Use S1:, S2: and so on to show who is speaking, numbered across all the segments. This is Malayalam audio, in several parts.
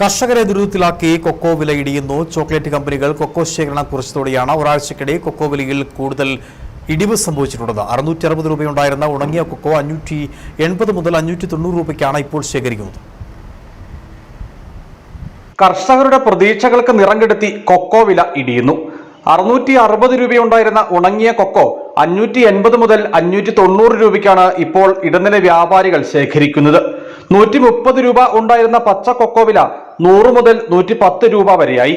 S1: കർഷകരെ ദുരിതത്തിലാക്കി കൊക്കോ വില ഇടിയുന്നു. ചോക്ലേറ്റ് കമ്പനികൾ കൊക്കോ ശേഖരണം കുറച്ചതോടെയാണ് ഒരാഴ്ചക്കിടെ കൊക്കോ വിലയിൽ കൂടുതൽ ഇടിവ് സംഭവിച്ചിട്ടുള്ളത്. അറുന്നൂറ്റി അറുപത് രൂപയുണ്ടായിരുന്ന ഉണങ്ങിയ കൊക്കോ അഞ്ഞൂറ്റി എൺപത് മുതൽ അഞ്ഞൂറ്റി തൊണ്ണൂറ് രൂപയ്ക്കാണ് ഇപ്പോൾ ശേഖരിക്കുന്നത്.
S2: കർഷകരുടെ പ്രതീക്ഷകൾക്ക് നിറം കെടുത്തി കൊക്കോ വില ഇടിയുന്നു. അറുന്നൂറ്റി അറുപത് രൂപയുണ്ടായിരുന്ന ഉണങ്ങിയ കൊക്കോ അഞ്ഞൂറ്റി എൺപത് മുതൽ അഞ്ഞൂറ്റി തൊണ്ണൂറ് രൂപയ്ക്കാണ് ഇപ്പോൾ ഇടനില വ്യാപാരികൾ ശേഖരിക്കുന്നത്. നൂറ്റി മുപ്പത് രൂപ ഉണ്ടായിരുന്ന പച്ച കൊക്കോ വില നൂറ് മുതൽ നൂറ്റി പത്ത് രൂപ വരെയായി.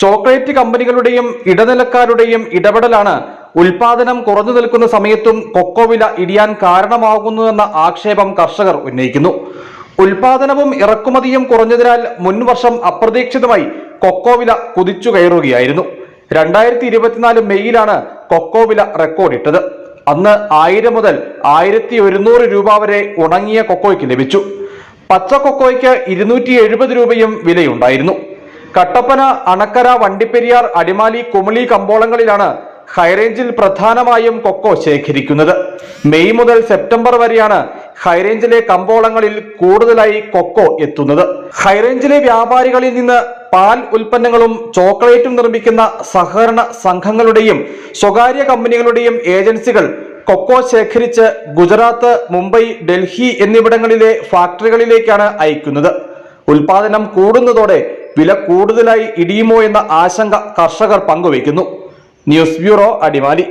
S2: ചോക്ലേറ്റ് കമ്പനികളുടെയും ഇടനിലക്കാരുടെയും ഇടപെടലാണ് ഉൽപാദനം കുറഞ്ഞു നിൽക്കുന്ന സമയത്തും കൊക്കോ വില ഇടിയാൻ കാരണമാകുന്നുവെന്ന ആക്ഷേപം കർഷകർ ഉന്നയിക്കുന്നു. ഉൽപാദനവും ഇറക്കുമതിയും കുറഞ്ഞതിനാൽ മുൻവർഷം അപ്രതീക്ഷിതമായി കൊക്കോ വില കുതിച്ചു കയറുകയായിരുന്നു. രണ്ടായിരത്തി ഇരുപത്തിനാല് മെയ്യിലാണ് കൊക്കോ വില റെക്കോർഡിട്ടത്. അന്ന് ആയിരം മുതൽ ആയിരത്തി ഒരുന്നൂറ് രൂപ വരെ ഉണങ്ങിയ കൊക്കോയ്ക്ക് ലഭിച്ചു. പച്ച കൊക്കോയ്ക്ക് ഇരുന്നൂറ്റി എഴുപത് രൂപയും വിലയുണ്ടായിരുന്നു. കട്ടപ്പന അണക്കര വണ്ടിപ്പെരിയാർ അടിമാലി കുമളി കമ്പോളങ്ങളിലാണ് ഹൈറേഞ്ചിൽ പ്രധാനമായും കൊക്കോ ശേഖരിക്കുന്നത്. മെയ് മുതൽ സെപ്റ്റംബർ വരെയാണ് ഹൈറേഞ്ചിലെ കമ്പോളങ്ങളിൽ കൂടുതലായി കൊക്കോ എത്തുന്നത്. ഹൈറേഞ്ചിലെ വ്യാപാരികളിൽ നിന്ന് പാൽ ഉൽപ്പന്നങ്ങളും ചോക്ലേറ്റും നിർമ്മിക്കുന്ന സഹകരണ സംഘങ്ങളുടെയും സ്വകാര്യ കമ്പനികളുടെയും ഏജൻസികൾ കൊക്കോ ശേഖരിച്ച് ഗുജറാത്ത് മുംബൈ ഡൽഹി എന്നിവിടങ്ങളിലെ ഫാക്ടറികളിലേക്കാണ് അയക്കുന്നത്. ഉൽപാദനം കൂടുന്നതോടെ വില കൂടുതലായി ഇടിയുമോ എന്ന ആശങ്ക കർഷകർ പങ്കുവയ്ക്കുന്നു. News bureau Adimali.